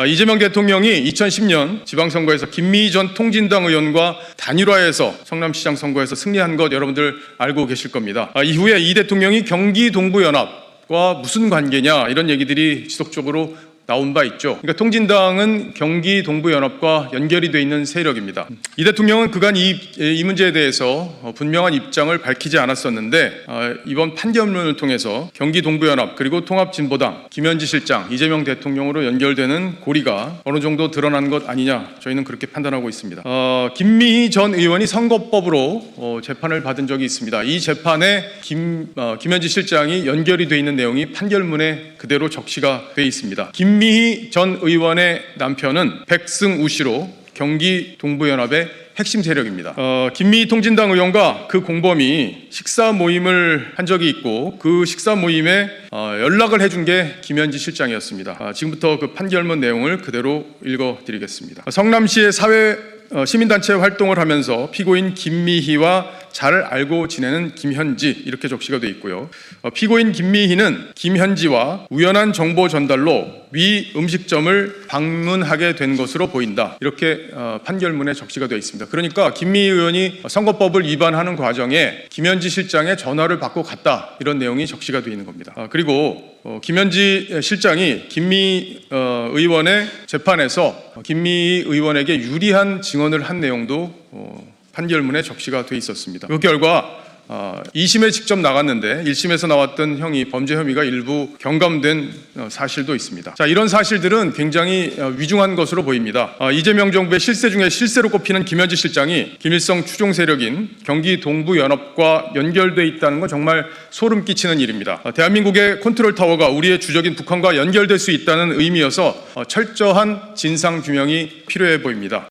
아, 이재명 대통령이 2010년 지방선거에서 김미희 전 통진당 의원과 단일화해서 성남시장 선거에서 승리한 것 여러분들 알고 계실 겁니다. 아, 이후에 이 대통령이 경기 동부연합 과 무슨 관계냐 이런 얘기들이 지속적으로 나온 바 있죠. 그러니까 통진당은 경기 동부연합과 연결이 돼 있는 세력입니다. 이 대통령은 그간 이, 이 문제에 대해서 어, 분명한 입장을 밝히지 않았었는데 어, 이번 판결문을 통해서 경기 동부연합 그리고 통합진보당 김현지 실장 이재명 대통령으로 연결되는 고리가 어느 정도 드러난 것 아니냐 저희는 그렇게 판단하고 있습니다. 어, 김미희 전 의원이 선거법으로 어, 재판을 받은 적이 있습니다. 이 재판에 김, 어, 김현지 실장이 연결이 돼 있는 내용이 판결문에 그대로 적시가 돼 있습니다. 김 미희 전 의원의 남편은 백승우 씨로 경기 동부연합의 핵심 세력입니다. 어, 김미희 통진당 의원과 그 공범이 식사 모임을 한 적이 있고 그 식사 모임에 어, 연락을 해준 게 김현지 실장이었습니다. 아, 지금부터 그 판결문 내용을 그대로 읽어드리겠습니다. 성남시의 사회 어, 시민단체 활동을 하면서 피고인 김미희와 잘 알고 지내는 김현지 이렇게 적시가 되어 있고요. 어, 피고인 김미희는 김현지와 우연한 정보 전달로 위 음식점을 방문하게 된 것으로 보인다. 이렇게 어, 판결문에 적시가 되어 있습니다. 그러니까 김미희 의원이 선거법을 위반하는 과정에 김현지 실장의 전화를 받고 갔다 이런 내용이 적시가 되어 있는 겁니다. 아, 그리고 어, 김현지 실장이 김미 어, 의원의 재판에서 김미 의원에게 유리한 증언을 한 내용도 어, 판결문에 적시가 돼 있었습니다. 그 결과 어, 2심에 직접 나갔는데 1심에서 나왔던 형이 범죄 혐의가 일부 경감된 어, 사실도 있습니다. 자, 이런 사실들은 굉장히 어, 위중한 것으로 보입니다. 어, 이재명 정부의 실세 중에 실세로 꼽히는 김현지 실장이 김일성 추종 세력인 경기 동부 연합과 연결돼 있다는 건 정말 소름 끼치는 일입니다. 어, 대한민국의 컨트롤 타워가 우리의 주적인 북한과 연결될 수 있다는 의미여서 어, 철저한 진상 규명이 필요해 보입니다.